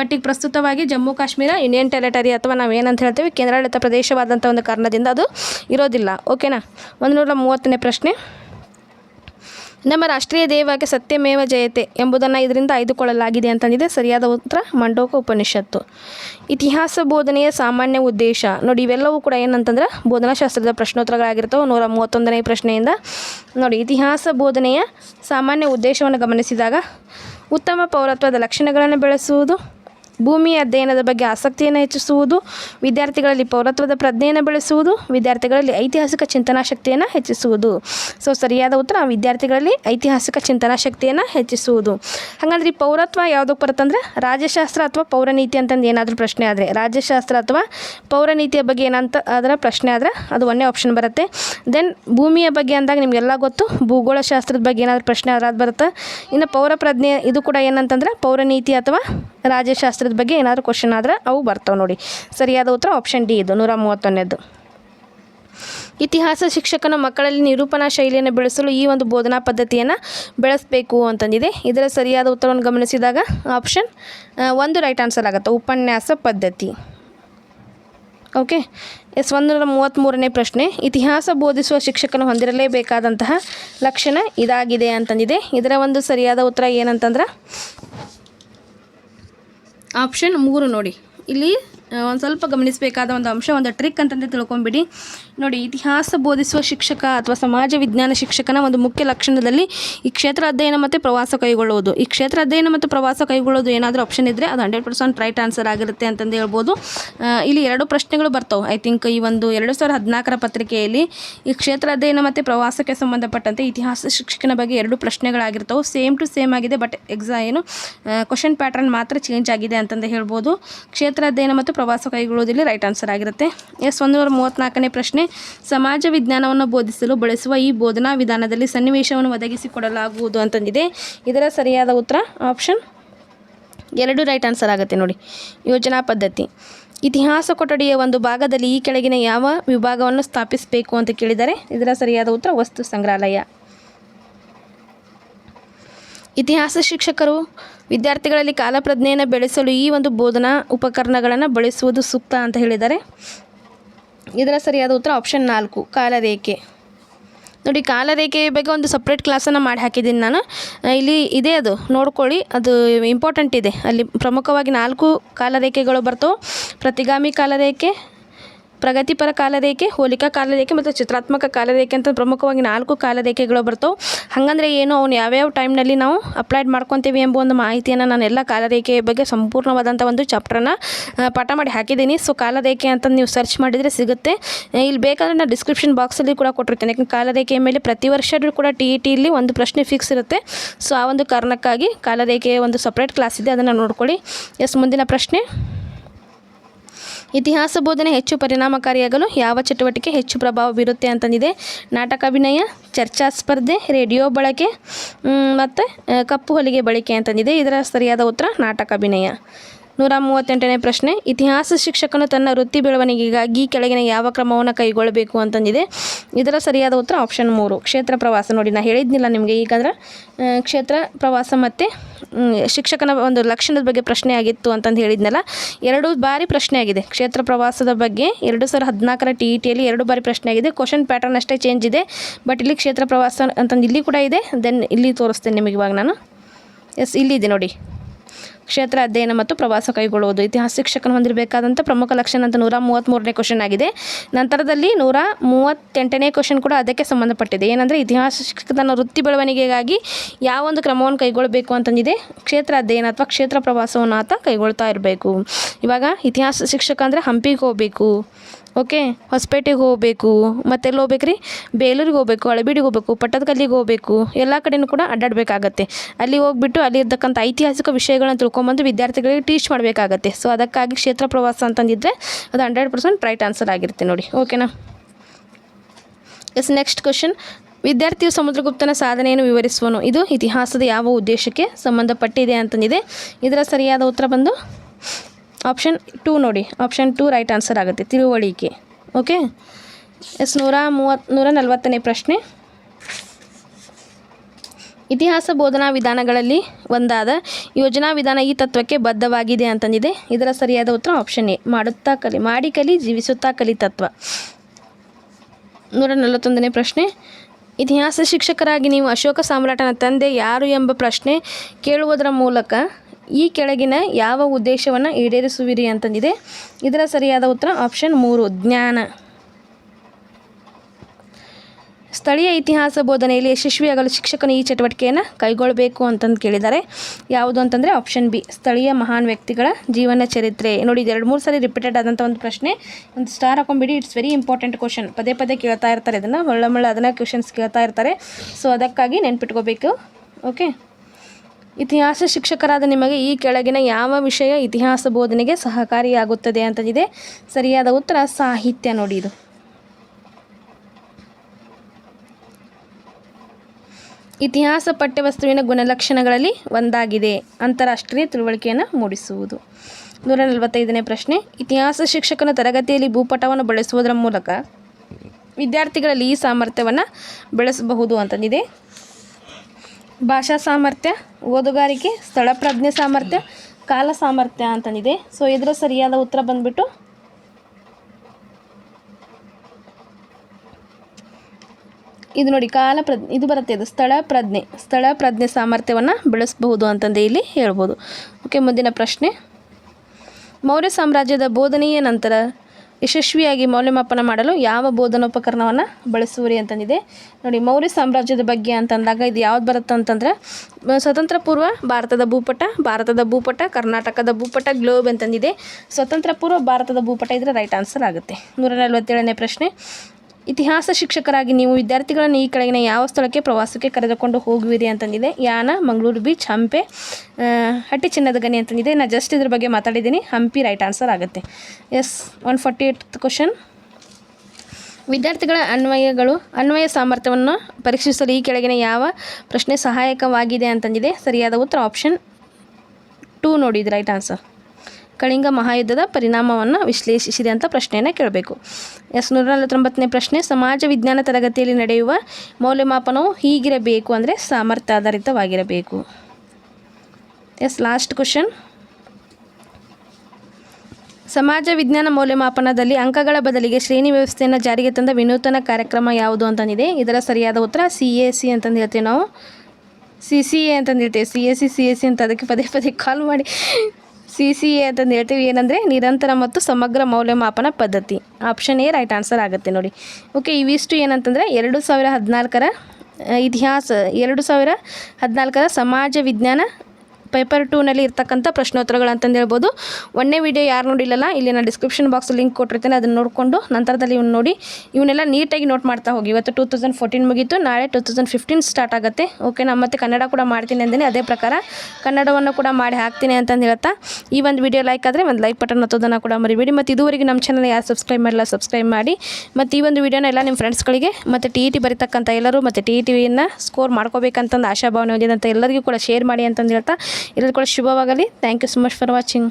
S1: ಬಟ್ ಈಗ ಪ್ರಸ್ತುತವಾಗಿ ಜಮ್ಮು, ಕಾಶ್ಮೀರ ಇಂಡಿಯನ್ ಟೆರಿಟರಿ ಅಥವಾ ನಾವು ಏನಂತ ಹೇಳ್ತೀವಿ, ಕೇಂದ್ರಾಡಳಿತ ಪ್ರದೇಶವಾದಂಥ ಒಂದು ಕಾರಣದಿಂದ ಅದು ಇರೋದಿಲ್ಲ. ಓಕೆನಾ ಒಂದು ನೂರ ಮೂವತ್ತನೇ ಪ್ರಶ್ನೆ. ನಮ್ಮ ರಾಷ್ಟ್ರೀಯ ದೇವಾಗೆ ಸತ್ಯಮೇವ ಜಯತೆ ಎಂಬುದನ್ನು ಇದರಿಂದ ಆಯ್ದುಕೊಳ್ಳಲಾಗಿದೆ ಅಂತಂದಿದೆ. ಸರಿಯಾದ ಉತ್ತರ, ಮಂಡೋಕ ಉಪನಿಷತ್ತು. ಇತಿಹಾಸ ಬೋಧನೆಯ ಸಾಮಾನ್ಯ ಉದ್ದೇಶ. ನೋಡಿ, ಇವೆಲ್ಲವೂ ಕೂಡ ಏನಂತಂದ್ರೆ ಬೋಧನಾಶಾಸ್ತ್ರದ ಪ್ರಶ್ನೋತ್ತರಗಳಾಗಿರ್ತವೆ. ನೂರ ಮೂವತ್ತೊಂದನೇ ಪ್ರಶ್ನೆಯಿಂದ. ನೋಡಿ, ಇತಿಹಾಸ ಬೋಧನೆಯ ಸಾಮಾನ್ಯ ಉದ್ದೇಶವನ್ನು ಗಮನಿಸಿದಾಗ, ಉತ್ತಮ ಪೌರತ್ವದ ಲಕ್ಷಣಗಳನ್ನು ಬೆಳೆಸುವುದು ಭೂಮಿಯ ಅಧ್ಯಯನದ ಬಗ್ಗೆ ಆಸಕ್ತಿಯನ್ನು ಹೆಚ್ಚಿಸುವುದು, ವಿದ್ಯಾರ್ಥಿಗಳಲ್ಲಿ ಪೌರತ್ವದ ಪ್ರಜ್ಞೆಯನ್ನು ಬೆಳೆಸುವುದು, ವಿದ್ಯಾರ್ಥಿಗಳಲ್ಲಿ ಐತಿಹಾಸಿಕ ಚಿಂತನಾ ಶಕ್ತಿಯನ್ನು ಹೆಚ್ಚಿಸುವುದು. ಸೊ ಸರಿಯಾದ ಉತ್ತರ, ವಿದ್ಯಾರ್ಥಿಗಳಲ್ಲಿ ಐತಿಹಾಸಿಕ ಚಿಂತನಾ ಶಕ್ತಿಯನ್ನು ಹೆಚ್ಚಿಸುವುದು. ಹಾಗಂದ್ರೆ ಈ ಪೌರತ್ವ ಯಾವುದಕ್ಕೆ ಬರುತ್ತಂದ್ರೆ, ರಾಜ್ಯಶಾಸ್ತ್ರ ಅಥವಾ ಪೌರನೀತಿ ಅಂತಂದು ಏನಾದರೂ ಪ್ರಶ್ನೆ ಆದರೆ, ರಾಜ್ಯಶಾಸ್ತ್ರ ಅಥವಾ ಪೌರನೀತಿಯ ಬಗ್ಗೆ ಏನಂತ ಅದರ ಪ್ರಶ್ನೆ ಆದರೆ ಅದು ಒಂದೇ ಆಪ್ಷನ್ ಬರುತ್ತೆ. ದೆನ್ ಭೂಮಿಯ ಬಗ್ಗೆ ಅಂದಾಗ ನಿಮಗೆಲ್ಲ ಗೊತ್ತು, ಭೂಗೋಳಶಾಸ್ತ್ರದ ಬಗ್ಗೆ ಏನಾದರೂ ಪ್ರಶ್ನೆ ಆದ್ರೆ ಅದು ಬರುತ್ತೆ. ಇನ್ನು ಪೌರ ಪ್ರಜ್ಞೆ ಇದು ಕೂಡ ಏನಂತಂದ್ರೆ, ಪೌರನೀತಿ ಅಥವಾ ರಾಜ್ಯಶಾಸ್ತ್ರದ ಬಗ್ಗೆ ಏನಾದರೂ ಕ್ವಶನ್ ಆದ್ರೆ ಅವು ಬರ್ತಾವೆ ನೋಡಿ. ಸರಿಯಾದ ಉತ್ತರ ಆಪ್ಷನ್ ಡಿ ಇದು, ನೂರ ಮೂವತ್ತೊಂದನೇದು ಇತಿಹಾಸ ಶಿಕ್ಷಕನ ಮಕ್ಕಳಲ್ಲಿ ನಿರೂಪಣಾ ಶೈಲಿಯನ್ನು ಬೆಳೆಸಲು ಈ ಒಂದು ಬೋಧನಾ ಪದ್ಧತಿಯನ್ನು ಬೆಳೆಸಬೇಕು ಅಂತಂದಿದೆ. ಇದರ ಸರಿಯಾದ ಉತ್ತರವನ್ನು ಗಮನಿಸಿದಾಗ ಆಪ್ಷನ್ ಒಂದು ರೈಟ್ ಆನ್ಸರ್ ಆಗುತ್ತೆ. ಉಪನ್ಯಾಸ ಪದ್ಧತಿ. ಓಕೆ ಎಸ್ ಒಂದರ ಮೂವತ್ತ್ಮೂರನೇ ಪ್ರಶ್ನೆ. ಇತಿಹಾಸ ಬೋಧಿಸುವ ಶಿಕ್ಷಕನು ಹೊಂದಿರಲೇಬೇಕಾದಂತಹ ಲಕ್ಷಣ ಇದಾಗಿದೆ ಅಂತಂದಿದೆ. ಇದರ ಒಂದು ಸರಿಯಾದ ಉತ್ತರ ಏನಂತಂದ್ರೆ ಆಪ್ಷನ್ ಮೂರು ನೋಡಿ. ಇಲ್ಲಿ ಒಂದು ಸ್ವಲ್ಪ ಗಮನಿಸಬೇಕಾದ ಒಂದು ಅಂಶ, ಒಂದು ಟ್ರಿಕ್ ಅಂತಂದರೆ ತಿಳ್ಕೊಂಬಿಡಿ. ನೋಡಿ, ಇತಿಹಾಸ ಬೋಧಿಸುವ ಶಿಕ್ಷಕ ಅಥವಾ ಸಮಾಜ ವಿಜ್ಞಾನ ಶಿಕ್ಷಕನ ಒಂದು ಮುಖ್ಯ ಲಕ್ಷಣದಲ್ಲಿ ಈ ಕ್ಷೇತ್ರ ಅಧ್ಯಯನ ಮತ್ತು ಪ್ರವಾಸ ಕೈಗೊಳ್ಳುವುದು. ಈ ಕ್ಷೇತ್ರ ಅಧ್ಯಯನ ಮತ್ತು ಪ್ರವಾಸ ಕೈಗೊಳ್ಳೋದು ಏನಾದರೂ ಆಪ್ಷನ್ ಇದ್ದರೆ ಅದು ಹಂಡ್ರೆಡ್ ಪರ್ಸೆಂಟ್ ರೈಟ್ ಆನ್ಸರ್ ಆಗಿರುತ್ತೆ ಅಂತಂದು ಹೇಳ್ಬೋದು. ಇಲ್ಲಿ ಎರಡು ಪ್ರಶ್ನೆಗಳು ಬರ್ತವೆ. ಐ ಥಿಂಕ್ ಈ ಒಂದು ಎರಡು ಸಾವಿರದ ಹದಿನಾಲ್ಕರ ಪತ್ರಿಕೆಯಲ್ಲಿ ಈ ಕ್ಷೇತ್ರ ಅಧ್ಯಯನ ಮತ್ತು ಪ್ರವಾಸಕ್ಕೆ ಸಂಬಂಧಪಟ್ಟಂತೆ ಇತಿಹಾಸ ಶಿಕ್ಷಕನ ಬಗ್ಗೆ ಎರಡು ಪ್ರಶ್ನೆಗಳಾಗಿರ್ತವೆ. ಸೇಮ್ ಟು ಸೇಮ್ ಆಗಿದೆ ಬಟ್ ಎಕ್ಸಾ ಏನು ಕ್ವಶನ್ ಪ್ಯಾಟರ್ನ್ ಮಾತ್ರ ಚೇಂಜ್ ಆಗಿದೆ ಅಂತಂದು ಹೇಳ್ಬೋದು. ಕ್ಷೇತ್ರ ಅಧ್ಯಯನ ಮತ್ತು ಪ್ರವಾಸ ಕೈಗೊಳ್ಳುವುದಿಲ್ಲ ರೈಟ್ ಆನ್ಸರ್ ಆಗಿರುತ್ತೆ. ಎಸ್ ಒಂದು ನೂರ ಮೂವತ್ತ್ನಾಲ್ಕನೇ ಪ್ರಶ್ನೆ. ಸಮಾಜ ವಿಜ್ಞಾನವನ್ನು ಬೋಧಿಸಲು ಬಳಸುವ ಈ ಬೋಧನಾ ವಿಧಾನದಲ್ಲಿ ಸನ್ನಿವೇಶವನ್ನು ಒದಗಿಸಿಕೊಡಲಾಗುವುದು ಅಂತಂದಿದೆ. ಇದರ ಸರಿಯಾದ ಉತ್ತರ? ಆಪ್ಷನ್ ಎರಡು ರೈಟ್ ಆನ್ಸರ್ ಆಗುತ್ತೆ ನೋಡಿ. ಯೋಜನಾ ಪದ್ಧತಿ. ಇತಿಹಾಸ ಕೊಠಡಿಯ ಒಂದು ಭಾಗದಲ್ಲಿ ಈ ಕೆಳಗಿನ ಯಾವ ವಿಭಾಗವನ್ನು ಸ್ಥಾಪಿಸಬೇಕು ಅಂತ ಕೇಳಿದರೆ ಇದರ ಸರಿಯಾದ ಉತ್ತರ ವಸ್ತು ಸಂಗ್ರಹಾಲಯ. ಇತಿಹಾಸ ಶಿಕ್ಷಕರು ವಿದ್ಯಾರ್ಥಿಗಳಲ್ಲಿ ಕಾಲಪ್ರಜ್ಞೆಯನ್ನು ಬೆಳೆಸಲು ಈ ಒಂದು ಬೋಧನಾ ಉಪಕರಣಗಳನ್ನು ಬಳಸುವುದು ಸೂಕ್ತ ಅಂತ ಹೇಳಿದ್ದಾರೆ. ಇದರ ಸರಿಯಾದ ಉತ್ತರ ಆಪ್ಷನ್ ನಾಲ್ಕು, ಕಾಲರೇಖೆ. ನೋಡಿ ಕಾಲರೇಖೆಯ ಬಗ್ಗೆ ಒಂದು ಸಪ್ರೇಟ್ ಕ್ಲಾಸನ್ನು ಮಾಡಿ ಹಾಕಿದ್ದೀನಿ ನಾನು. ಇಲ್ಲಿ ಇದೆ ಅದು, ನೋಡ್ಕೊಳ್ಳಿ. ಅದು ಇಂಪಾರ್ಟೆಂಟ್ ಇದೆ. ಅಲ್ಲಿ ಪ್ರಮುಖವಾಗಿ ನಾಲ್ಕು ಕಾಲರೇಖೆಗಳು ಬರ್ತವೆ. ಪ್ರತಿಗಾಮಿ ಕಾಲರೇಖೆ ಪ್ರಗತಿಪರ ಕಾಲರೇಖೆ, ಹೋಲಿಕಾ ಕಾಲರೇಖೆ ಮತ್ತು ಚಿತ್ರಾತ್ಮಕ ಕಾಲರೇಖೆ ಅಂತ ಪ್ರಮುಖವಾಗಿ ನಾಲ್ಕು ಕಾಲರೇಖೆಗಳು ಬರ್ತವೆ. ಹಾಗಂದ್ರೆ ಏನು, ಅವ್ನು ಯಾವ್ಯಾವ ಟೈಮ್ನಲ್ಲಿ ನಾವು ಅಪ್ಲೈಡ್ ಮಾಡ್ಕೊತೀವಿ ಎಂಬ ಒಂದು ಮಾಹಿತಿಯನ್ನು ನಾನು ಎಲ್ಲ ಕಾಲರೇಖೆಯ ಬಗ್ಗೆ ಸಂಪೂರ್ಣವಾದಂಥ ಒಂದು ಚಾಪ್ಟರ್ನ ಪಾಠ ಮಾಡಿ ಹಾಕಿದ್ದೀನಿ. ಸೊ ಕಾಲರೇಖೆ ಅಂತ ನೀವು ಸರ್ಚ್ ಮಾಡಿದರೆ ಸಿಗುತ್ತೆ. ಇಲ್ಲಿ ಬೇಕಾದರೆ ನಾನು ಡಿಸ್ಕ್ರಿಪ್ಷನ್ ಬಾಕ್ಸಲ್ಲಿ ಕೂಡ ಕೊಟ್ಟಿರ್ತೇನೆ. ಯಾಕಂದ್ರೆ ಕಾಲರೇಖೆಯ ಮೇಲೆ ಪ್ರತಿ ವರ್ಷ ಕೂಡ ಟಿ ಇ ಟಿಲಿ ಒಂದು ಪ್ರಶ್ನೆ ಫಿಕ್ಸ್ ಇರುತ್ತೆ. ಸೊ ಆ ಒಂದು ಕಾರಣಕ್ಕಾಗಿ ಕಾಲರೇಖೆಯ ಒಂದು ಸಪ್ರೇಟ್ ಕ್ಲಾಸ್ ಇದೆ, ಅದನ್ನು ನೋಡ್ಕೊಳ್ಳಿ. ಎಸ್ ಮುಂದಿನ ಪ್ರಶ್ನೆ. ಇತಿಹಾಸ ಬೋಧನೆ ಹೆಚ್ಚು ಪರಿಣಾಮಕಾರಿಯಾಗಲು ಯಾವ ಚಟುವಟಿಕೆ ಹೆಚ್ಚು ಪ್ರಭಾವ ಬೀರುತ್ತೆ ಅಂತಂದಿದೆ. ನಾಟಕ ಅಭಿನಯ, ಚರ್ಚಾ ಸ್ಪರ್ಧೆ, ರೇಡಿಯೋ ಬಳಕೆ ಮತ್ತು ಕಪ್ಪು ಹೊಲಿಗೆ ಬಳಕೆ ಅಂತಂದಿದೆ. ಇದರ ಸರಿಯಾದ ಉತ್ತರ ನಾಟಕ ಅಭಿನಯ. ನೂರ ಮೂವತ್ತೆಂಟನೇ ಪ್ರಶ್ನೆ, ಇತಿಹಾಸ ಶಿಕ್ಷಕನು ತನ್ನ ವೃತ್ತಿ ಬೆಳವಣಿಗೆಗಾಗಿ ಕೆಳಗಿನ ಯಾವ ಕ್ರಮವನ್ನು ಕೈಗೊಳ್ಳಬೇಕು ಅಂತಂದಿದೆ. ಇದರ ಸರಿಯಾದ ಉತ್ತರ ಆಪ್ಷನ್ ಮೂರು. ಕ್ಷೇತ್ರ ಪ್ರವಾಸ. ನೋಡಿ ನಾನು ಹೇಳಿದ್ನಿಲ್ಲ ನಿಮಗೆ, ಈಗಂದ್ರೆ ಕ್ಷೇತ್ರ ಪ್ರವಾಸ ಮತ್ತು ಶಿಕ್ಷಕನ ಒಂದು ಲಕ್ಷಣದ ಬಗ್ಗೆ ಪ್ರಶ್ನೆ ಆಗಿತ್ತು ಅಂತಂದು ಹೇಳಿದ್ನಲ್ಲ. ಎರಡು ಬಾರಿ ಪ್ರಶ್ನೆ ಆಗಿದೆ. ಕ್ಷೇತ್ರ ಪ್ರವಾಸದ ಬಗ್ಗೆ ಎರಡು ಸಾವಿರದ ಹದಿನಾಲ್ಕರ ಟಿ ಇ ಟಿಯಲ್ಲಿ ಎರಡು ಬಾರಿ ಪ್ರಶ್ನೆ ಆಗಿದೆ. ಕ್ವಶನ್ ಪ್ಯಾಟರ್ನ್ ಅಷ್ಟೇ ಚೇಂಜ್ ಇದೆ. ಬಟ್ ಇಲ್ಲಿ ಕ್ಷೇತ್ರ ಪ್ರವಾಸ ಅಂತಂದು ಇಲ್ಲಿ ಕೂಡ ಇದೆ. ದೆನ್ ಇಲ್ಲಿ ತೋರಿಸ್ತೇನೆ ನಿಮಗೆ ಇವಾಗ ನಾನು. ಎಸ್ ಇಲ್ಲಿದೆ ನೋಡಿ. ಕ್ಷೇತ್ರ ಅಧ್ಯಯನ ಮತ್ತು ಪ್ರವಾಸ ಕೈಗೊಳ್ಳುವುದು. ಇತಿಹಾಸ ಶಿಕ್ಷಕನ ಹೊಂದಿರಬೇಕಾದಂಥ ಪ್ರಮುಖ ಲಕ್ಷಣ ಅಂತ ನೂರ ಮೂವತ್ತ್ಮೂರನೇ ಕ್ವಶನ್ ಆಗಿದೆ. ನಂತರದಲ್ಲಿ ನೂರ ಮೂವತ್ತೆಂಟನೇ ಕ್ವಶನ್ ಕೂಡ ಅದಕ್ಕೆ ಸಂಬಂಧಪಟ್ಟಿದೆ. ಏನಂದರೆ ಇತಿಹಾಸ ಶಿಕ್ಷಕನ ವೃತ್ತಿ ಬೆಳವಣಿಗೆಗಾಗಿ ಯಾವೊಂದು ಕ್ರಮವನ್ನು ಕೈಗೊಳ್ಳಬೇಕು ಅಂತಂದಿದೆ. ಕ್ಷೇತ್ರ ಅಧ್ಯಯನ ಅಥವಾ ಕ್ಷೇತ್ರ ಪ್ರವಾಸವನ್ನು ಆತ ಕೈಗೊಳ್ತಾ ಇರಬೇಕು. ಇವಾಗ ಇತಿಹಾಸ ಶಿಕ್ಷಕ ಅಂದರೆ ಹಂಪಿಗೆ ಹೋಗಬೇಕು. ಓಕೆ, ಹೊಸಪೇಟೆಗೆ ಹೋಗಬೇಕು, ಮತ್ತೆ ಎಲ್ಲಿ ಹೋಗ್ಬೇಕು ರೀ ಬೇಲೂರಿಗೆ ಹೋಗ್ಬೇಕು, ಹಳೆಬೀಡಿಗೆ ಹೋಗ್ಬೇಕು, ಪಟ್ಟದಕಲ್ಲಿಗೆ ಹೋಗಬೇಕು, ಎಲ್ಲ ಕಡೆಯೂ ಕೂಡ ಅಡ್ಡಾಡಬೇಕಾಗತ್ತೆ. ಅಲ್ಲಿ ಹೋಗ್ಬಿಟ್ಟು ಅಲ್ಲಿ ಇರ್ತಕ್ಕಂಥ ಐತಿಹಾಸಿಕ ವಿಷಯಗಳನ್ನ ತಿಳ್ಕೊಂಬಂದು ವಿದ್ಯಾರ್ಥಿಗಳಿಗೆ ಟೀಚ್ ಮಾಡಬೇಕಾಗತ್ತೆ. ಸೊ ಅದಕ್ಕಾಗಿ ಕ್ಷೇತ್ರ ಪ್ರವಾಸ ಅಂತಂದಿದ್ರೆ ಅದು ಹಂಡ್ರೆಡ್ ಪರ್ಸೆಂಟ್ ರೈಟ್ ಆನ್ಸರ್ ಆಗಿರುತ್ತೆ ನೋಡಿ. ಓಕೆನಾ ಎಸ್ ನೆಕ್ಸ್ಟ್ ಕ್ವಶನ್ ವಿದ್ಯಾರ್ಥಿಯು ಸಮುದ್ರಗುಪ್ತನ ಸಾಧನೆಯನ್ನು ವಿವರಿಸುವನು. ಇದು ಇತಿಹಾಸದ ಯಾವ ಉದ್ದೇಶಕ್ಕೆ ಸಂಬಂಧಪಟ್ಟಿದೆ ಅಂತಂದಿದೆ. ಇದರ ಸರಿಯಾದ ಉತ್ತರ ಬಂದು ಆಪ್ಷನ್ ಟೂ ನೋಡಿ. ಆಪ್ಷನ್ ಟೂ ರೈಟ್ ಆನ್ಸರ್ ಆಗುತ್ತೆ. ತಿಳುವಳಿಕೆ. ಓಕೆ ಎಸ್ ನೂರ ಮೂವತ್ತು ನೂರ ನಲವತ್ತನೇ ಪ್ರಶ್ನೆ. ಇತಿಹಾಸ ಬೋಧನಾ ವಿಧಾನಗಳಲ್ಲಿ ಒಂದಾದ ಯೋಜನಾ ವಿಧಾನ ಈ ತತ್ವಕ್ಕೆ ಬದ್ಧವಾಗಿದೆ ಅಂತಂದಿದೆ. ಇದರ ಸರಿಯಾದ ಉತ್ತರ ಆಪ್ಷನ್ ಎ. ಮಾಡುತ್ತಾ ಕಲಿ, ಮಾಡಿ ಕಲಿ, ಜೀವಿಸುತ್ತಾ ಕಲಿ ತತ್ವ. ನೂರ ನಲವತ್ತೊಂದನೇ ಪ್ರಶ್ನೆ. ಇತಿಹಾಸ ಶಿಕ್ಷಕರಾಗಿ ನೀವು ಅಶೋಕ ಸಾಮ್ರಾಟನ ತಂದೆ ಯಾರು ಎಂಬ ಪ್ರಶ್ನೆ ಕೇಳುವುದರ ಮೂಲಕ ಈ ಕೆಳಗಿನ ಯಾವ ಉದ್ದೇಶವನ್ನು ಈಡೇರಿಸುವಿರಿ ಅಂತಂದಿದೆ. ಇದರ ಸರಿಯಾದ ಉತ್ತರ ಆಪ್ಷನ್ ಮೂರು, ಜ್ಞಾನ. ಸ್ಥಳೀಯ ಇತಿಹಾಸ ಬೋಧನೆಯಲ್ಲಿ ಯಶಸ್ವಿಯಾಗಲು ಶಿಕ್ಷಕನು ಈ ಚಟುವಟಿಕೆಯನ್ನು ಕೈಗೊಳ್ಳಬೇಕು ಅಂತಂದು ಕೇಳಿದ್ದಾರೆ. ಯಾವುದು ಅಂತಂದರೆ ಆಪ್ಷನ್ ಬಿ ಸ್ಥಳೀಯ ಮಹಾನ್ ವ್ಯಕ್ತಿಗಳ ಜೀವನ ಚರಿತ್ರೆ. ನೋಡಿ ಎರಡು ಮೂರು ಸಾರಿ ರಿಪೀಟೆಡ್ ಆದಂಥ ಒಂದು ಪ್ರಶ್ನೆ. ಒಂದು ಸ್ಟಾರ್ ಹಾಕೊಂಡ್ಬಿಡಿ ಇಟ್ಸ್ ವೆರಿ ಇಂಪಾರ್ಟೆಂಟ್ ಕ್ವಶನ್ ಪದೇ ಪದೇ ಕೇಳ್ತಾ ಇರ್ತಾರೆ, ಇದನ್ನು ಒಳ್ಳೆ ಒಳ್ಳೆ ಅದನ್ನು ಕ್ವಶನ್ಸ್ ಕೇಳ್ತಾ ಇರ್ತಾರೆ. ಸೊ ಅದಕ್ಕಾಗಿ ನೆನ್ಪಿಟ್ಕೋಬೇಕು. ಓಕೆ ಇತಿಹಾಸ ಶಿಕ್ಷಕರಾದ ನಿಮಗೆ ಈ ಕೆಳಗಿನ ಯಾವ ವಿಷಯ ಇತಿಹಾಸ ಬೋಧನೆಗೆ ಸಹಕಾರಿಯಾಗುತ್ತದೆ ಅಂತಂದಿದೆ. ಸರಿಯಾದ ಉತ್ತರ ಸಾಹಿತ್ಯ ನೋಡಿ ಇದು. ಇತಿಹಾಸ ಪಠ್ಯವಸ್ತುವಿನ ಗುಣಲಕ್ಷಣಗಳಲ್ಲಿ ಒಂದಾಗಿದೆ. ಅಂತಾರಾಷ್ಟ್ರೀಯ ತಿಳುವಳಿಕೆಯನ್ನು ಮೂಡಿಸುವುದು. ನೂರ ನಲವತ್ತೈದನೇ ಪ್ರಶ್ನೆ. ಇತಿಹಾಸ ಶಿಕ್ಷಕನ ತರಗತಿಯಲ್ಲಿ ಭೂಪಟವನ್ನು ಬಳಸುವುದರ ಮೂಲಕ ವಿದ್ಯಾರ್ಥಿಗಳಲ್ಲಿ ಈ ಸಾಮರ್ಥ್ಯವನ್ನು ಬೆಳೆಸಬಹುದು ಅಂತಂದಿದೆ. ಭಾಷಾ ಸಾಮರ್ಥ್ಯ, ಓದುಗಾರಿಕೆ, ಸ್ಥಳ ಪ್ರಜ್ಞೆ ಸಾಮರ್ಥ್ಯ, ಕಾಲ ಸಾಮರ್ಥ್ಯ ಅಂತಂದಿದೆ. ಸೊ ಇದರ ಸರಿಯಾದ ಉತ್ತರ ಬಂದ್ಬಿಟ್ಟು ಇದು ನೋಡಿ, ಕಾಲ ಪ್ರಜ್ಞೆ ಇದು ಬರುತ್ತೆ ಇದು ಸ್ಥಳ ಪ್ರಜ್ಞೆ. ಸ್ಥಳ ಪ್ರಜ್ಞೆ ಸಾಮರ್ಥ್ಯವನ್ನು ಬೆಳೆಸಬಹುದು ಅಂತಂದು ಇಲ್ಲಿ ಹೇಳ್ಬೋದು. ಓಕೆ ಮುಂದಿನ ಪ್ರಶ್ನೆ. ಮೌರ್ಯ ಸಾಮ್ರಾಜ್ಯದ ಬೋಧನೆಯ ನಂತರ ಯಶಸ್ವಿಯಾಗಿ ಮೌಲ್ಯಮಾಪನ ಮಾಡಲು ಯಾವ ಬೋಧನೋಪಕರಣವನ್ನು ಬಳಸುವರಿ ಅಂತಂದಿದೆ. ನೋಡಿ, ಮೌರ್ಯ ಸಾಮ್ರಾಜ್ಯದ ಬಗ್ಗೆ ಅಂತಂದಾಗ ಇದು ಯಾವ್ದು ಬರುತ್ತೆ ಅಂತಂದ್ರೆ ಸ್ವತಂತ್ರ ಪೂರ್ವ ಭಾರತದ ಭೂಪಟ ಭಾರತದ ಭೂಪಟ, ಕರ್ನಾಟಕದ ಭೂಪಟ, ಗ್ಲೋಬ್ ಅಂತಂದಿದೆ. ಸ್ವತಂತ್ರ ಪೂರ್ವ ಭಾರತದ ಭೂಪಟ ಇದ್ರೆ ರೈಟ್ ಆನ್ಸರ್ ಆಗುತ್ತೆ. ನೂರ ನಲ್ವತ್ತೇಳನೇ ಪ್ರಶ್ನೆ. ಇತಿಹಾಸ ಶಿಕ್ಷಕರಾಗಿ ನೀವು ವಿದ್ಯಾರ್ಥಿಗಳನ್ನು ಈ ಕೆಳಗಿನ ಯಾವ ಸ್ಥಳಕ್ಕೆ ಪ್ರವಾಸಕ್ಕೆ ಕರೆದುಕೊಂಡು ಹೋಗುವಿರಿ ಅಂತಂದಿದೆ. ಯಾನ, ಮಂಗಳೂರು ಬೀಚ್ ಹಂಪೆ ಹಟ್ಟಿ ಚಿನ್ನದ ಗಣಿ ಅಂತಂದಿದೆ. ನಾನು ಜಸ್ಟ್ ಇದ್ರ ಬಗ್ಗೆ ಮಾತಾಡಿದ್ದೀನಿ. ಹಂಪಿ ರೈಟ್ ಆನ್ಸರ್ ಆಗುತ್ತೆ. Yes one forty eight question ವಿದ್ಯಾರ್ಥಿಗಳ ಅನ್ವಯಗಳು, ಅನ್ವಯ ಸಾಮರ್ಥ್ಯವನ್ನು ಪರೀಕ್ಷಿಸಲು ಈ ಕೆಳಗಿನ ಯಾವ ಪ್ರಶ್ನೆ ಸಹಾಯಕವಾಗಿದೆ ಅಂತಂದಿದೆ. ಸರಿಯಾದ ಉತ್ತರ ಆಪ್ಷನ್ ಟೂ ನೋಡಿ ರೈಟ್ ಆನ್ಸರ್ ಕಳಿಂಗ ಮಹಾಯುದ್ಧದ ಪರಿಣಾಮವನ್ನು ವಿಶ್ಲೇಷಿಸಿದೆ ಅಂತ ಪ್ರಶ್ನೆಯನ್ನು ಕೇಳಬೇಕು. ಎಸ್ ನೂರ ನಲವತ್ತೊಂಬತ್ತನೇ ಪ್ರಶ್ನೆ, ಸಮಾಜ ವಿಜ್ಞಾನ ತರಗತಿಯಲ್ಲಿ ನಡೆಯುವ ಮೌಲ್ಯಮಾಪನವು ಹೀಗಿರಬೇಕು ಅಂದರೆ ಸಾಮರ್ಥ್ಯ ಆಧಾರಿತವಾಗಿರಬೇಕು ಎಸ್ ಲಾಸ್ಟ್ ಕ್ವಶನ್ ಸಮಾಜ ವಿಜ್ಞಾನ ಮೌಲ್ಯಮಾಪನದಲ್ಲಿ ಅಂಕಗಳ ಬದಲಿಗೆ ಶ್ರೇಣಿ ವ್ಯವಸ್ಥೆಯನ್ನು ಜಾರಿಗೆ ತಂದ ವಿನೂತನ ಕಾರ್ಯಕ್ರಮ ಯಾವುದು ಅಂತಂದಿದೆ? ಇದರ ಸರಿಯಾದ ಉತ್ತರ ಸಿ ಎ ಸಿ ಅಂತಂದು ಹೇಳ್ತೀವಿ ನಾವು. ಸಿ ಸಿ ಎ ಅಂತಂದು ಹೇಳ್ತೀವಿ. C A C C A C ಅಂತ ಅದಕ್ಕೆ ಪದೇ ಪದೇ ಕಾಲ್ ಮಾಡಿ. ಸಿ ಸಿ ಎ ಅಂತಂದು ಹೇಳ್ತೀವಿ ಏನಂದರೆ ನಿರಂತರ ಮತ್ತು ಸಮಗ್ರ ಮೌಲ್ಯಮಾಪನ ಪದ್ಧತಿ. ಆಪ್ಷನ್ ಎ ರೈಟ್ ಆನ್ಸರ್ ಆಗುತ್ತೆ ನೋಡಿ. ಓಕೆ ಇವಿಷ್ಟು ಏನಂತಂದರೆ ಎರಡು ಸಾವಿರ ಹದಿನಾಲ್ಕರ ಇತಿಹಾಸ, ಎರಡು ಸಾವಿರ ಹದಿನಾಲ್ಕರ ಸಮಾಜ ವಿಜ್ಞಾನ ಪೇಪರ್ ಟೂನಲ್ಲಿ ಇರ್ತಕ್ಕಂಥ ಪ್ರಶ್ನೋತ್ತರಗಳು ಅಂತಂದು ಹೇಳ್ಬೋದು. ಒಂದೇ ವಿಡಿಯೋ ಯಾರು ನೋಡಿಲ್ಲಲ್ಲ ಇಲ್ಲಿ ನಾನು ಡಿಸ್ಕ್ರಿಪ್ಷನ್ ಬಾಕ್ಸ್ ಲಿಂಕ್ ಕೊಟ್ಟಿರ್ತೇನೆ, ಅದನ್ನು ನೋಡಿಕೊಂಡು ನಂತರದಲ್ಲಿ ಇವ್ನು ನೋಡಿ. ಇವನ್ನೆಲ್ಲ ನೀಟಾಗಿ ನೋಟ್ ಮಾಡ್ತಾ ಹೋಗಿ. ಇವತ್ತು ಟೂ ತೌಸಂಡ್ ಫೋರ್ಟೀನ್ ಮುಗೀತು, ನಾಳೆ ಟೂ ತೌಸಂಡ್ ಫಿಫ್ಟೀನ್ ಸ್ಟಾರ್ಟ್ ಆಗುತ್ತೆ. ಓಕೆ ನಾನು ಮತ್ತೆ ಕನ್ನಡ ಕೂಡ ಮಾಡ್ತೀನಿ ಅಂದೇನೆ, ಅದೇ ಪ್ರಕಾರ. ಕನ್ನಡವನ್ನು ಕೂಡ ಮಾಡಿ ಹಾಕ್ತೀನಿ ಅಂತಂದು ಹೇಳ್ತಾ. ಈ ಒಂದು ವಿಡಿಯೋ ಲೈಕ್ ಆದರೆ ಒಂದು ಲೈಕ್ ಬಟನ್ ಹತ್ತೋದನ್ನು ಕೂಡ ಮರಿಬೇಡಿ. ಮತ್ತು ಇದುವರೆಗೆ ನಮ್ಮ ಚಾನಲ್ ಯಾರು ಸಬ್ಸ್ಕ್ರೈಬ್ ಮಾಡಿಲ್ಲ ಸಬ್ಸ್ಕ್ರೈಬ್ ಮಾಡಿ. ಮತ್ತು ಈ ಒಂದು ವಿಡಿಯೋನ ಎಲ್ಲ ನಿಮ್ಮ ಫ್ರೆಂಡ್ಸ್ಗಳಿಗೆ ಮತ್ತು ಟಿ ಇ ಟಿ ಬರೀತಕ್ಕಂಥ ಎಲ್ಲರೂ ಮತ್ತು ಟಿ ಇ ಟಿಯನ್ನು ಸ್ಕೋರ್ ಮಾಡ್ಕೋಬೇಕಂತಂದು ಆಶಾಭಾವನೆ ಹೊಂದಿದಂಥ ಎಲ್ಲರಿಗೂ ಕೂಡ ಶೇರ್ ಮಾಡಿ ಅಂತಂದು ಹೇಳ್ತಾ. ಎಲ್ಲರಿಗೂ ಕೂಡ ಶುಭವಾಗಲಿ. Thank you so much for watching